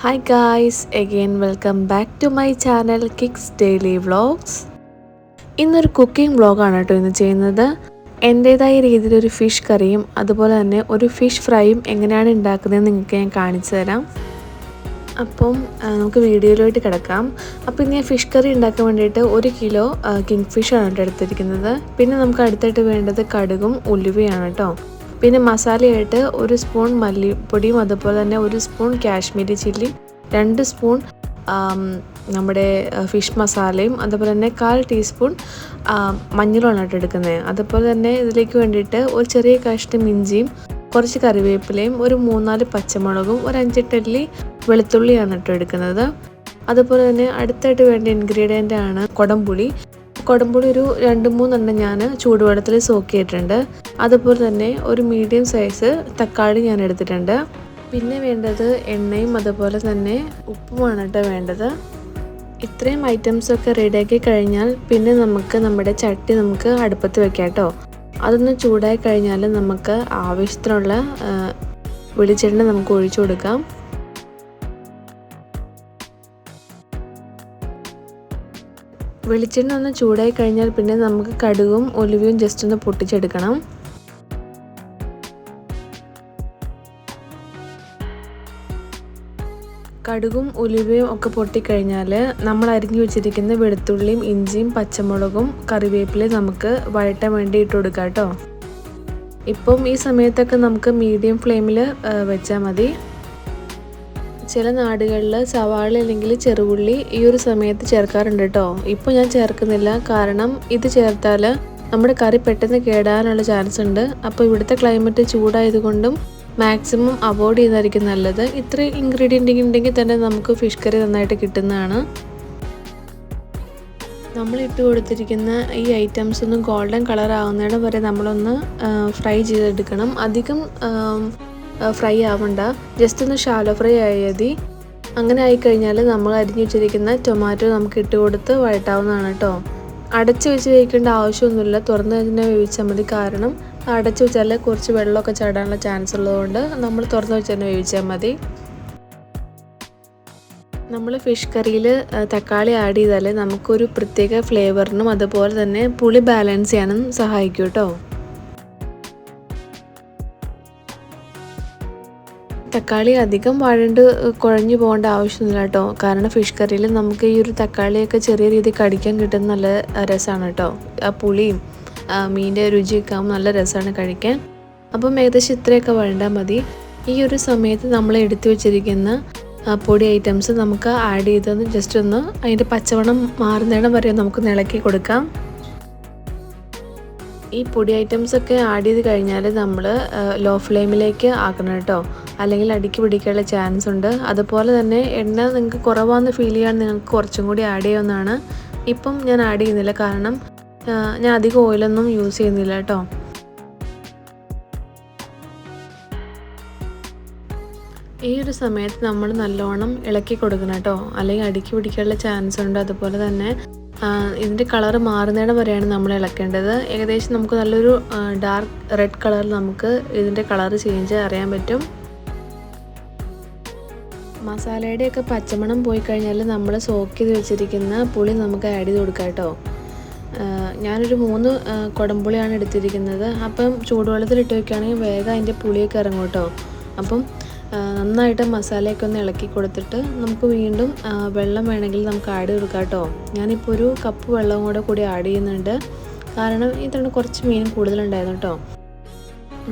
Hi guys again welcome back to my channel Kicks daily vlogs ഇന്നൊരു cooking വ്ളോഗാണ് കേട്ടോ ഇന്ന് ചെയ്യുന്നത്. എന്റേതായ രീതിയിലൊരു ഫിഷ് കറിയും അതുപോലെ തന്നെ ഒരു ഫിഷ് ഫ്രൈയും എങ്ങനെയാണ് ഉണ്ടാക്കുന്നത് നിങ്ങൾക്ക് ഞാൻ കാണിച്ചു തരാം. അപ്പം നമുക്ക് വീഡിയോയിലോട്ട് കിടക്കാം. അപ്പം ഇന്ന് ഞാൻ ഫിഷ് കറി ഉണ്ടാക്കാൻ വേണ്ടിയിട്ട് ഒരു കിലോ കിങ് ഫിഷാണ് കേട്ടോ എടുത്തിരിക്കുന്നത്. പിന്നെ നമുക്ക് അടുത്തായിട്ട് വേണ്ടത് കടുകും ഉലുവയാണ് കേട്ടോ. പിന്നെ മസാലയായിട്ട് ഒരു സ്പൂൺ മല്ലിപ്പൊടിയും അതുപോലെ തന്നെ ഒരു സ്പൂൺ കാശ്മീരി ചില്ലിയും രണ്ട് സ്പൂൺ നമ്മുടെ ഫിഷ് മസാലയും അതുപോലെ തന്നെ കാൽ ടീസ്പൂൺ മഞ്ഞളുമാണ് കേട്ടോ എടുക്കുന്നത്. അതുപോലെ തന്നെ ഇതിലേക്ക് വേണ്ടിയിട്ട് ഒരു ചെറിയ കഷ്ണം ഇഞ്ചിയും കുറച്ച് കറിവേപ്പിലയും ഒരു മൂന്നാൽ പച്ചമുളകും ഒരു അഞ്ചെട്ടല്ലി വെളുത്തുള്ളിയാണ് കേട്ടോ എടുക്കുന്നത്. അതുപോലെ തന്നെ അടുത്തായിട്ട് വേണ്ട ഇൻഗ്രീഡിയന്റ് ആണ് കൊടംപുളി. കൊടംപുളി ഒരു രണ്ട് മൂന്നെണ്ണം ഞാൻ ചൂടുവെള്ളത്തിൽ സോക്ക് ചെയ്തിട്ടുണ്ട് അതുപോലെ തന്നെ ഒരു മീഡിയം സൈസ് തക്കാളി ഞാൻ എടുത്തിട്ടുണ്ട്. പിന്നെ വേണ്ടത് എണ്ണയും അതുപോലെ തന്നെ ഉപ്പുമാണ് കേട്ടോ വേണ്ടത്. ഇത്രയും ഐറ്റംസൊക്കെ റെഡിയാക്കി കഴിഞ്ഞാൽ പിന്നെ നമുക്ക് നമ്മുടെ ചട്ടി നമുക്ക് അടുപ്പത്ത് വെക്കാം കേട്ടോ. അതൊന്ന് ചൂടായി കഴിഞ്ഞാൽ നമുക്ക് ആവശ്യത്തിനുള്ള വെളിച്ചെണ്ണ നമുക്ക് ഒഴിച്ചു കൊടുക്കാം. വെളിച്ചെണ്ണ ഒന്ന് ചൂടായി കഴിഞ്ഞാൽ പിന്നെ നമുക്ക് കടുകും ഒലിവും ജസ്റ്റ് ഒന്ന് പൊട്ടിച്ചെടുക്കണം. കടുകും ഉലുവയും ഒക്കെ പൊട്ടിക്കഴിഞ്ഞാൽ നമ്മൾ അരിഞ്ഞു വെച്ചിരിക്കുന്ന വെളുത്തുള്ളിയും ഇഞ്ചിയും പച്ചമുളകും കറിവേപ്പിലയും നമുക്ക് വഴട്ടാൻ വേണ്ടി ഇട്ട് കൊടുക്കാം കേട്ടോ. ഇപ്പം ഈ സമയത്തൊക്കെ നമുക്ക് മീഡിയം ഫ്ലെയിമിൽ വെച്ചാൽ മതി. ചില നാടുകളിൽ സവാള അല്ലെങ്കിൽ ചെറുപുള്ളി ഈ ഒരു സമയത്ത് ചേർക്കാറുണ്ട് കേട്ടോ. ഇപ്പോൾ ഞാൻ ചേർക്കുന്നില്ല. കാരണം ഇത് ചേർത്താൽ നമ്മുടെ കറി പെട്ടെന്ന് കേടാനുള്ള ചാൻസ് ഉണ്ട്. അപ്പോൾ ഇവിടുത്തെ ക്ലൈമറ്റ് ചൂടായതുകൊണ്ടും മാക്സിമം അവോയ്ഡ് ചെയ്യുന്നതായിരിക്കും നല്ലത്. ഇത്ര ഇൻഗ്രീഡിയന്റ് ഉണ്ടെങ്കിൽ തന്നെ നമുക്ക് ഫിഷ് കറി നന്നായിട്ട് കിട്ടുന്നതാണ്. നമ്മൾ ഇട്ട് കൊടുത്തിരിക്കുന്ന ഈ ഐറ്റംസ് ഒന്ന് ഗോൾഡൻ കളർ ആവുന്നിടം വരെ നമ്മളൊന്ന് ഫ്രൈ ചെയ്തെടുക്കണം. അധികം ഫ്രൈ ആവണ്ട. ജസ്റ്റ് ഒന്ന് ഷാലോ ഫ്രൈ ആയതി അങ്ങനെ ആയിക്കഴിഞ്ഞാൽ നമ്മൾ അരിഞ്ഞു വെച്ചിരിക്കുന്ന ടൊമാറ്റോ നമുക്ക് ഇട്ട് കൊടുത്ത് വഴട്ടാവുന്നതാണ് കേട്ടോ അടച്ച് വെച്ച് വേവിക്കേണ്ട ആവശ്യമൊന്നുമില്ല. തുറന്ന് തന്നെ വേവിച്ചാൽ മതി. കാരണം അടച്ച് വെച്ചാൽ കുറച്ച് വെള്ളമൊക്കെ ചാടാനുള്ള ചാൻസ് ഉള്ളതുകൊണ്ട് നമ്മൾ തുറന്ന് വെച്ച് തന്നെ വേവിച്ചാൽ മതി. നമ്മൾ ഫിഷ് കറിയിൽ തക്കാളി ആഡ് ചെയ്താൽ നമുക്കൊരു പ്രത്യേക ഫ്ലേവറിനും അതുപോലെ തന്നെ പുളി ബാലൻസ് ചെയ്യാനും സഹായിക്കും കേട്ടോ തക്കാളി അധികം വഴണ്ട് കുഴഞ്ഞു പോകേണ്ട ആവശ്യമൊന്നുമില്ല കേട്ടോ. കാരണം ഫിഷ് കറിയിൽ നമുക്ക് ഈ ഒരു തക്കാളിയൊക്കെ ചെറിയ രീതിയിൽ കടിക്കാൻ കിട്ടുന്ന നല്ല രസമാണ് കേട്ടോ. ആ പുളിയും മീന്റെ രുചിയൊക്കെ ആകുമ്പോൾ നല്ല രസമാണ് കഴിക്കാൻ. അപ്പം ഏകദേശം ഇത്രയൊക്കെ വഴണ്ടാൽ മതി. ഈ ഒരു സമയത്ത് നമ്മൾ എടുത്തു വെച്ചിരിക്കുന്ന പൊടി ഐറ്റംസ് നമുക്ക് ആഡ് ചെയ്തൊന്ന് ജസ്റ്റ് ഒന്ന് അതിന്റെ പച്ചവണം മാറുന്നിടം വരെ നമുക്ക് ഇളക്കി കൊടുക്കാം. ഈ പൊടി ഐറ്റംസ് ഒക്കെ ആഡ് ചെയ്ത് കഴിഞ്ഞാൽ നമ്മൾ ലോ ഫ്ലെയിമിലേക്ക് ആക്കണം കേട്ടോ. അല്ലെങ്കിൽ അടിക്ക് പിടിക്കാനുള്ള ചാൻസ് ഉണ്ട്. അതുപോലെ തന്നെ എണ്ണ നിങ്ങൾക്ക് കുറവാണെന്ന് ഫീൽ ചെയ്യാൻ നിങ്ങൾക്ക് കുറച്ചും കൂടി ആഡ് ചെയ്യുമെന്നാണ് ഇപ്പം ഞാൻ ആഡ് ചെയ്യുന്നില്ല. കാരണം ഞാൻ അധികം ഓയിലൊന്നും യൂസ് ചെയ്യുന്നില്ല കേട്ടോ. ഈ ഒരു സമയത്ത് നമ്മൾ നല്ലോണം ഇളക്കി കൊടുക്കണം കേട്ടോ. അല്ലെങ്കിൽ അടിക്ക് പിടിക്കാനുള്ള ചാൻസ് ഉണ്ട്. അതുപോലെ തന്നെ ഇതിന്റെ കളർ മാറുന്നിടം വരെയാണ് നമ്മൾ ഇളക്കേണ്ടത്. ഏകദേശം നമുക്ക് നല്ലൊരു ഡാർക്ക് റെഡ് കളറിൽ നമുക്ക് ഇതിന്റെ കളർ ചേഞ്ച് അറിയാൻ പറ്റും. മസാലയുടെയൊക്കെ പച്ചമണം പോയി കഴിഞ്ഞാൽ നമ്മൾ സോക്ക് ചെയ്ത് വെച്ചിരിക്കുന്ന പുളി നമുക്ക് ആഡ് ചെയ്ത് കൊടുക്കാം കേട്ടോ. ഞാനൊരു മൂന്ന് കുടംപുളിയാണ് എടുത്തിരിക്കുന്നത്. അപ്പം ചൂടുവെള്ളത്തിൽ ഇട്ട് വയ്ക്കുകയാണെങ്കിൽ വേഗം അതിന്റെ പുളിയൊക്കെ ഇറങ്ങും കേട്ടോ. അപ്പം നന്നായിട്ട് മസാലയൊക്കെ ഒന്ന് ഇളക്കി കൊടുത്തിട്ട് നമുക്ക് വീണ്ടും വെള്ളം വേണമെങ്കിൽ നമുക്ക് ആഡ് കൊടുക്കാം കേട്ടോ ഞാനിപ്പോൾ ഒരു കപ്പ് വെള്ളം കൂടെ കൂടി ആഡ് ചെയ്യുന്നുണ്ട്. കാരണം ഇതാണ് കുറച്ച് മീൻ കൂടുതലുണ്ടായിരുന്നു കേട്ടോ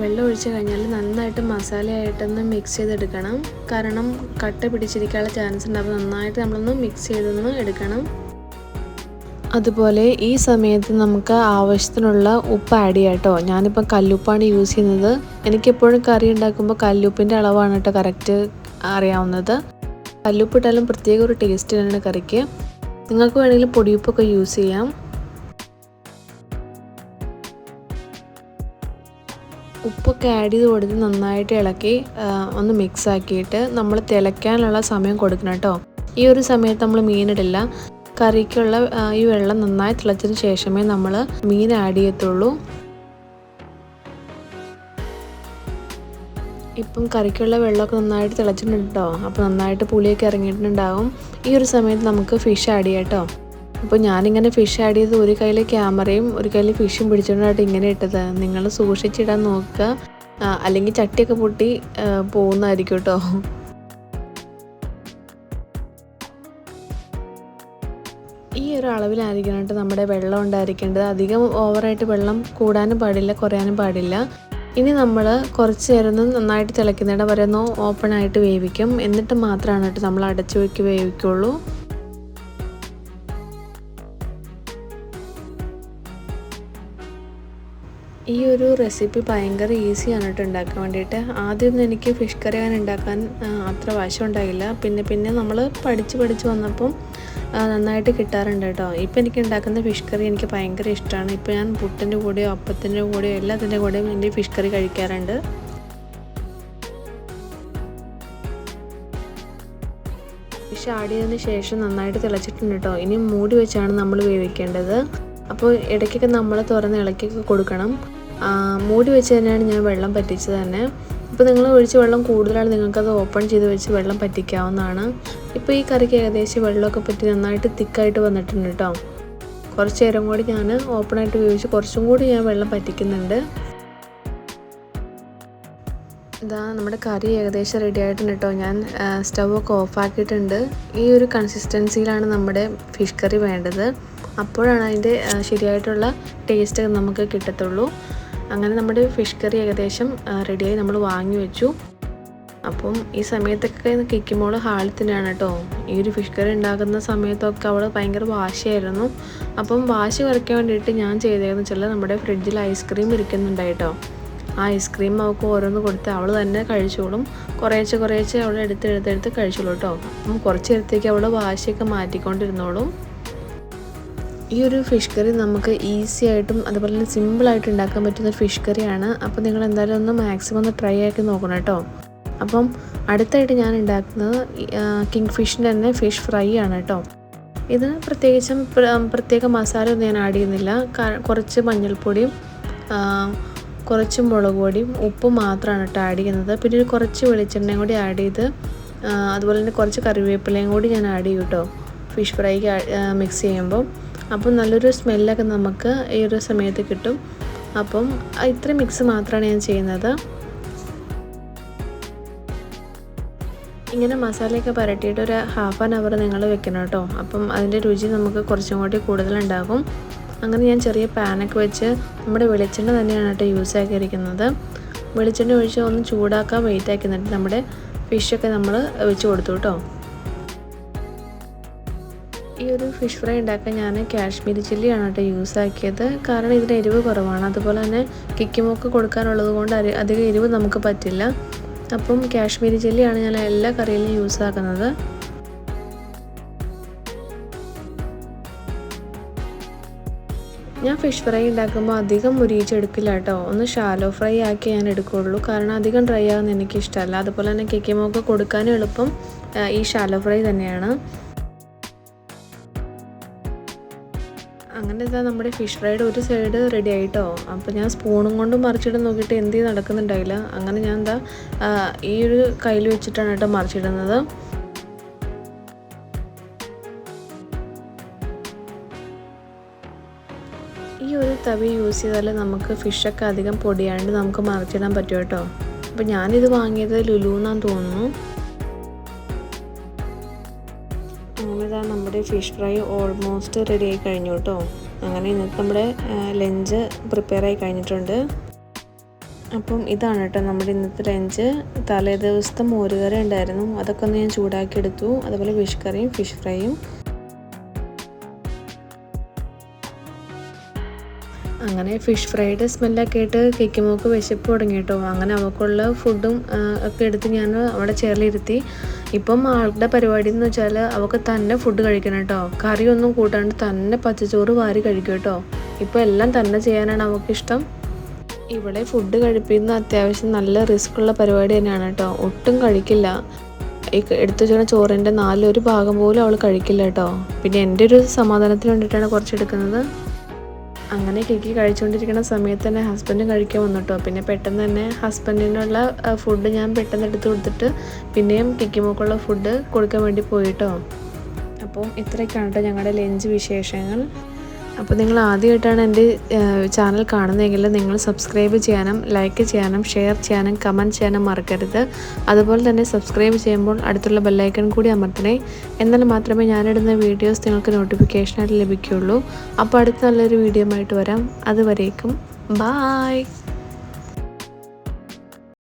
വെള്ളം ഒഴിച്ച് കഴിഞ്ഞാൽ നന്നായിട്ട് മസാലയായിട്ടൊന്ന് മിക്സ് ചെയ്തെടുക്കണം. കാരണം കട്ട പിടിച്ചിരിക്കാനുള്ള ചാൻസ് ഉണ്ട്. അപ്പോൾ നന്നായിട്ട് നമ്മളൊന്ന് മിക്സ് ചെയ്തൊന്ന് എടുക്കണം. അതുപോലെ ഈ സമയത്ത് നമുക്ക് ആവശ്യത്തിനുള്ള ഉപ്പ് ആഡ് ചെയ്യാം കേട്ടോ. ഞാനിപ്പോൾ കല്ലുപ്പാണ് യൂസ് ചെയ്യുന്നത്. എനിക്കെപ്പോഴും കറി ഉണ്ടാക്കുമ്പോൾ കല്ലുപ്പിന്റെ അളവാണ് കേട്ടോ കറക്റ്റ് അറിയാവുന്നത്. കല്ലുപ്പിട്ടാലും പ്രത്യേക ഒരു ടേസ്റ്റ് തന്നെയാണ് കറിക്ക്. നിങ്ങൾക്ക് വേണമെങ്കിൽ പൊടിയുപ്പൊക്കെ യൂസ് ചെയ്യാം. ഉപ്പൊക്കെ ആഡ് ചെയ്ത് കൊടുത്ത് നന്നായിട്ട് ഇളക്കി ഒന്ന് മിക്സ് ആക്കിയിട്ട് നമ്മൾ തിളയ്ക്കാനുള്ള സമയം കൊടുക്കണം കേട്ടോ. ഈ ഒരു സമയത്ത് നമ്മൾ മീനിടില്ല കറിക്കുള്ള ഈ വെള്ളം നന്നായി തിളച്ചതിന് ശേഷമേ നമ്മൾ മീൻ ആഡ് ചെയ്യത്തുള്ളൂ. ഇപ്പം കറിക്കുള്ള വെള്ളമൊക്കെ നന്നായിട്ട് തിളച്ചിട്ടുണ്ട് കേട്ടോ അപ്പോൾ നന്നായിട്ട് പുളിയൊക്കെ ഇറങ്ങിയിട്ടുണ്ടാവും. ഈ ഒരു സമയത്ത് നമുക്ക് ഫിഷ് ആഡ് ചെയ്യാം കേട്ടോ അപ്പോൾ ഞാനിങ്ങനെ ഫിഷ് ആഡ് ചെയ്ത് ഒരു കയ്യിൽ ക്യാമറയും ഒരു കയ്യിൽ ഫിഷും പിടിച്ചുകൊണ്ടായിട്ട് ഇങ്ങനെ ഇട്ടത്. നിങ്ങൾ സൂക്ഷിച്ചിടാൻ നോക്കുക. അല്ലെങ്കിൽ ചട്ടിയൊക്കെ പൊട്ടി പോകുന്നതായിരിക്കും കേട്ടോ ഒരു അളവിലായിരിക്കണം നമ്മുടെ വെള്ളം ഉണ്ടായിരിക്കേണ്ടത്. അധികം ഓവറായിട്ട് വെള്ളം കൂടാനും പാടില്ല കുറയാനും പാടില്ല. ഇനി നമ്മൾ കുറച്ച് നേരം നന്നായിട്ട് തിളയ്ക്കുന്നിടം വരെ ഒന്ന് ഓപ്പൺ ആയിട്ട് വേവിക്കും. എന്നിട്ട് മാത്രമാണ് കേട്ടോ നമ്മൾ അടച്ചു വെക്കി വേവിക്കുള്ളൂ. ഈ ഒരു റെസിപ്പി ഭയങ്കര ഈസിയാണ് കേട്ടോ ഉണ്ടാക്കാൻ വേണ്ടിയിട്ട്. ആദ്യമൊന്നും എനിക്ക് ഫിഷ് കറി അങ്ങനെ ഉണ്ടാക്കാൻ അത്ര വശം ഉണ്ടായില്ല. പിന്നെ പിന്നെ നമ്മൾ പഠിച്ച് പഠിച്ച് വന്നപ്പം നന്നായിട്ട് കിട്ടാറുണ്ട് കേട്ടോ. ഇപ്പം എനിക്ക് ഉണ്ടാക്കുന്ന ഫിഷ് കറി എനിക്ക് ഭയങ്കര ഇഷ്ടമാണ്. ഇപ്പോൾ ഞാൻ പുട്ടിന്റെ കൂടെയോ അപ്പത്തിന്റെ കൂടെയോ എല്ലാത്തിന്റെ കൂടെയും എന്റെ ഫിഷ് കറി കഴിക്കാറുണ്ട്. ഫിഷ് ആഡ് ചെയ്തതിന് ശേഷം നന്നായിട്ട് തിളച്ചിട്ടുണ്ട് കേട്ടോ. ഇനി മൂടി വെച്ചാണ് നമ്മൾ വേവിക്കേണ്ടത്. അപ്പോൾ ഇടയ്ക്കൊക്കെ നമ്മൾ തുറന്ന് ഇളക്കിയൊക്കെ കൊടുക്കണം. മൂടി വെച്ച് തന്നെയാണ് ഞാൻ വെള്ളം പറ്റിച്ചത് തന്നെ. ഇപ്പോൾ നിങ്ങൾ ഒഴിച്ച് വെള്ളം കൂടുതലാണ് നിങ്ങൾക്കത് ഓപ്പൺ ചെയ്ത് വെച്ച് വെള്ളം പറ്റിക്കാവുന്നതാണ്. ഇപ്പോൾ ഈ കറിക്ക് ഏകദേശം വെള്ളമൊക്കെ പറ്റി നന്നായിട്ട് തിക്കായിട്ട് വന്നിട്ടുണ്ട് കേട്ടോ കുറച്ച് നേരം കൂടി ഞാൻ ഓപ്പണായിട്ട് ഉപയോഗിച്ച് കുറച്ചും കൂടി ഞാൻ വെള്ളം പറ്റിക്കുന്നുണ്ട്. ഇതാ നമ്മുടെ കറി ഏകദേശം റെഡി ആയിട്ടുണ്ട് കേട്ടോ ഞാൻ സ്റ്റൗവൊക്കെ ഓഫാക്കിയിട്ടുണ്ട് ഈ ഒരു കൺസിസ്റ്റൻസിയിലാണ് നമ്മുടെ ഫിഷ് കറി വേണ്ടത്. അപ്പോഴാണ് അതിന്റെ ശരിയായിട്ടുള്ള ടേസ്റ്റ് നമുക്ക് കിട്ടത്തുള്ളൂ. അങ്ങനെ നമ്മുടെ ഫിഷ് കറി ഏകദേശം റെഡിയായി നമ്മൾ വാങ്ങി വെച്ചു. അപ്പം ഈ സമയത്തൊക്കെ കിക്കുമ്പോൾ ഹാളിൽ തന്നെയാണ് കേട്ടോ. ഈ ഒരു ഫിഷ് കറി ഉണ്ടാക്കുന്ന സമയത്തൊക്കെ അവൾ ഭയങ്കര വാശിയായിരുന്നു. അപ്പം വാശി കുറയ്ക്കാൻ വേണ്ടിയിട്ട് ഞാൻ ചെയ്തതെന്ന് വെച്ചാൽ നമ്മുടെ ഫ്രിഡ്ജിൽ ഐസ്ക്രീം ഇരിക്കുന്നുണ്ടായിട്ടോ ആ ഐസ്ക്രീം അവൾക്ക് ഓരോന്ന് കൊടുത്ത് അവൾ തന്നെ കഴിച്ചോളും. കുറേശ്ശെ കുറേശ്ശെ അവൾ എടുത്ത് എടുത്തെടുത്ത് കഴിച്ചോളൂ കേട്ടോ. അപ്പം കുറച്ച് നേരത്തേക്ക് അവൾ വാശിയൊക്കെ മാറ്റിക്കൊണ്ടിരുന്നോളും. ഈ ഒരു ഫിഷ് കറി നമുക്ക് ഈസി ആയിട്ടും അതുപോലെ തന്നെ സിമ്പിളായിട്ട് ഉണ്ടാക്കാൻ പറ്റുന്ന ഒരു ഫിഷ് കറിയാണ് അപ്പോൾ നിങ്ങൾ എന്തായാലും ഒന്ന് മാക്സിമം ഒന്ന് ട്രൈ ആക്കി നോക്കണം കേട്ടോ. അപ്പം അടുത്തായിട്ട് ഞാൻ ഉണ്ടാക്കുന്നത് കിങ് ഫിഷിന്റെ തന്നെ ഫിഷ് ഫ്രൈ ആണ് കേട്ടോ. ഇത് പ്രത്യേകിച്ചും പ്രത്യേക മസാല ഒന്നും ഞാൻ ആഡ് ചെയ്യുന്നില്ല. കുറച്ച് മഞ്ഞൾപ്പൊടിയും കുറച്ച് മുളക് പൊടിയും ഉപ്പും മാത്രമാണ് കേട്ടോ ആഡ് ചെയ്യുന്നത്. പിന്നെ ഒരു കുറച്ച് വെളിച്ചെണ്ണയും കൂടി ആഡ് ചെയ്ത് അതുപോലെ തന്നെ കുറച്ച് കറിവേപ്പിലയും കൂടി ഞാൻ ആഡ് ചെയ്യും കേട്ടോ. ഫിഷ് ഫ്രൈക്ക് മിക്സ് ചെയ്യുമ്പോൾ അപ്പം നല്ലൊരു സ്മെല്ലൊക്കെ നമുക്ക് ഈ ഒരു സമയത്ത് കിട്ടും. അപ്പം ഇത്ര മിക്സ് മാത്രമാണ് ഞാൻ ചെയ്യുന്നത്. ഇങ്ങനെ മസാലയൊക്കെ പരട്ടിയിട്ട് ഒരു ഹാഫ് ആൻ അവർ നിങ്ങൾ വെക്കണം കേട്ടോ. അപ്പം അതിന്റെ രുചി നമുക്ക് കുറച്ചും കൂടി കൂടുതലുണ്ടാകും. അങ്ങനെ ഞാൻ ചെറിയ പാനൊക്കെ വെച്ച് നമ്മുടെ വെളിച്ചെണ്ണ തന്നെയാണ് കേട്ടോ യൂസ് ആക്കിയിരിക്കുന്നത്. വെളിച്ചെണ്ണ ഒഴിച്ച് ഒന്ന് ചൂടാക്കാൻ വെയിറ്റ് ആക്കി നമ്മുടെ ഫിഷൊക്കെ നമ്മൾ വെച്ച് കൊടുത്തു കേട്ടോ. ഈ ഒരു ഫിഷ് ഫ്രൈ ഉണ്ടാക്കാൻ ഞാൻ കാശ്മീരി ചില്ലിയാണ് കേട്ടോ യൂസ് ആക്കിയത്. കാരണം ഇതിന് എരിവ് കുറവാണ്. അതുപോലെ തന്നെ കിക്കിമൊക്കെ കൊടുക്കാനുള്ളത് കൊണ്ട് അധികം എരിവ് നമുക്ക് പറ്റില്ല. അപ്പം കാശ്മീരി ചില്ലിയാണ് ഞാൻ എല്ലാ കറിയിലും യൂസ് ആക്കുന്നത്. ഞാൻ ഫിഷ് ഫ്രൈ ഉണ്ടാക്കുമ്പോൾ അധികം മുരിയിച്ചെടുക്കില്ല കേട്ടോ. ഒന്ന് ഷാലോ ഫ്രൈ ആക്കി ഞാൻ എടുക്കുകയുള്ളൂ. കാരണം അധികം ഡ്രൈ ആകുന്ന എനിക്കിഷ്ടമല്ല. അതുപോലെ തന്നെ കിക്കിമൊക്കെ കൊടുക്കാനും എളുപ്പം ഈ ഷാലോ ഫ്രൈ തന്നെയാണ്. അങ്ങനെ ഇതാ നമ്മുടെ ഫിഷ് ഫ്രൈഡ് ഒരു സൈഡ് റെഡി ആയിട്ടോ? അപ്പോൾ ഞാൻ സ്പൂണും കൊണ്ട് മറിച്ചിട്ട് നോക്കിയിട്ട് എന്ത് നടക്കുന്നുണ്ടായില്ല. അങ്ങനെ ഞാൻ എന്താ ഈ ഒരു കയ്യിൽ വെച്ചിട്ടാണ് കേട്ടോ മറിച്ചിടുന്നത്. ഈ ഒരു തവി യൂസ് ചെയ്താൽ നമുക്ക് ഫിഷൊക്കെ അധികം പൊടിയാണ്ട് നമുക്ക് മറിച്ചിടാൻ പറ്റും കേട്ടോ. അപ്പോൾ ഞാനിത് വാങ്ങിയത് ലുലു എന്നാന്ന് തോന്നുന്നു. നമ്മുടെ ഫിഷ് ഫ്രൈ ഓൾമോസ്റ്റ് റെഡി ആയി കഴിഞ്ഞു കേട്ടോ. അങ്ങനെ ഇന്നത്തെ നമ്മുടെ ലഞ്ച് പ്രിപ്പയർ ആയി കഴിഞ്ഞിട്ടുണ്ട്. അപ്പം ഇതാണ് കേട്ടോ നമ്മുടെ ഇന്നത്തെ ലഞ്ച് തലേ ദിവസത്തെ മോരുകറി ഉണ്ടായിരുന്നു. അതൊക്കെ ഒന്ന് ഞാൻ ചൂടാക്കി എടുത്തു. അതുപോലെ ഫിഷ് കറിയും ഫിഷ് ഫ്രൈയും അങ്ങനെ ഫിഷ് ഫ്രൈഡ് സ്മെല്ലൊക്കെ ആയിട്ട് കേക്കുമോക്ക് വിശപ്പ് തുടങ്ങി കേട്ടോ. അങ്ങനെ അവൾക്കുള്ള ഫുഡും ഒക്കെ എടുത്ത് ഞാൻ അവിടെ ചേർലിരുത്തി ഇപ്പം ആളുടെ പരിപാടി എന്ന് വെച്ചാൽ അവൾക്ക് തന്നെ ഫുഡ് കഴിക്കണം കേട്ടോ. കറിയൊന്നും കൂട്ടാണ്ട് തന്നെ പച്ചച്ചോറ് വാരി കഴിക്കും കേട്ടോ. ഇപ്പോൾ എല്ലാം തന്നെ ചെയ്യാനാണ് അവൾക്കിഷ്ടം ഇവിടെ ഫുഡ് കഴിപ്പിക്കുന്ന അത്യാവശ്യം നല്ല റിസ്ക് ഉള്ള പരിപാടി തന്നെയാണ് കേട്ടോ. ഒട്ടും കഴിക്കില്ല. എടുത്തു വെച്ചാൽ ചോറിന്റെ നാലൊരു ഭാഗം പോലും അവൾ കഴിക്കില്ല കേട്ടോ. പിന്നെ എന്റെ ഒരു സമാധാനത്തിന് വേണ്ടിയിട്ടാണ് കുറച്ചെടുക്കുന്നത് അങ്ങനെ കിക്കി കഴിച്ചുകൊണ്ടിരിക്കുന്ന സമയത്ത് തന്നെ ഹസ്ബൻഡ് കഴിക്കാൻ വന്നിട്ടോ. പിന്നെ പെട്ടെന്ന് തന്നെ ഹസ്ബൻഡിനുള്ള ഫുഡ് ഞാൻ പെട്ടെന്ന് എടുത്ത് കൊടുത്തിട്ട് പിന്നെയും കിക്കിമോക്കുള്ള ഫുഡ് കൊടുക്കാൻ വേണ്ടി പോയിട്ടോ. അപ്പോൾ ഇത്രയൊക്കെയാണ് കേട്ടോ ഞങ്ങളുടെ ലഞ്ച് വിശേഷങ്ങൾ. അപ്പോൾ നിങ്ങൾ ആദ്യമായിട്ടാണ് എന്റെ ചാനൽ കാണുന്നതെങ്കിൽ നിങ്ങൾ സബ്സ്ക്രൈബ് ചെയ്യാനും ലൈക്ക് ചെയ്യാനും ഷെയർ ചെയ്യാനും കമന്റ് ചെയ്യാനും മറക്കരുത്. അതുപോലെ തന്നെ സബ്സ്ക്രൈബ് ചെയ്യുമ്പോൾ അടുത്തുള്ള ബെല്ലൈക്കൺ കൂടി അമർത്തണേ. എന്നാൽ മാത്രമേ ഞാനിടുന്ന വീഡിയോസ് നിങ്ങൾക്ക് നോട്ടിഫിക്കേഷനായിട്ട് ലഭിക്കുകയുള്ളൂ. അപ്പോൾ അടുത്ത നല്ലൊരു വീഡിയോ ആയിട്ട് വരാം. അതുവരേക്കും. ബായ്.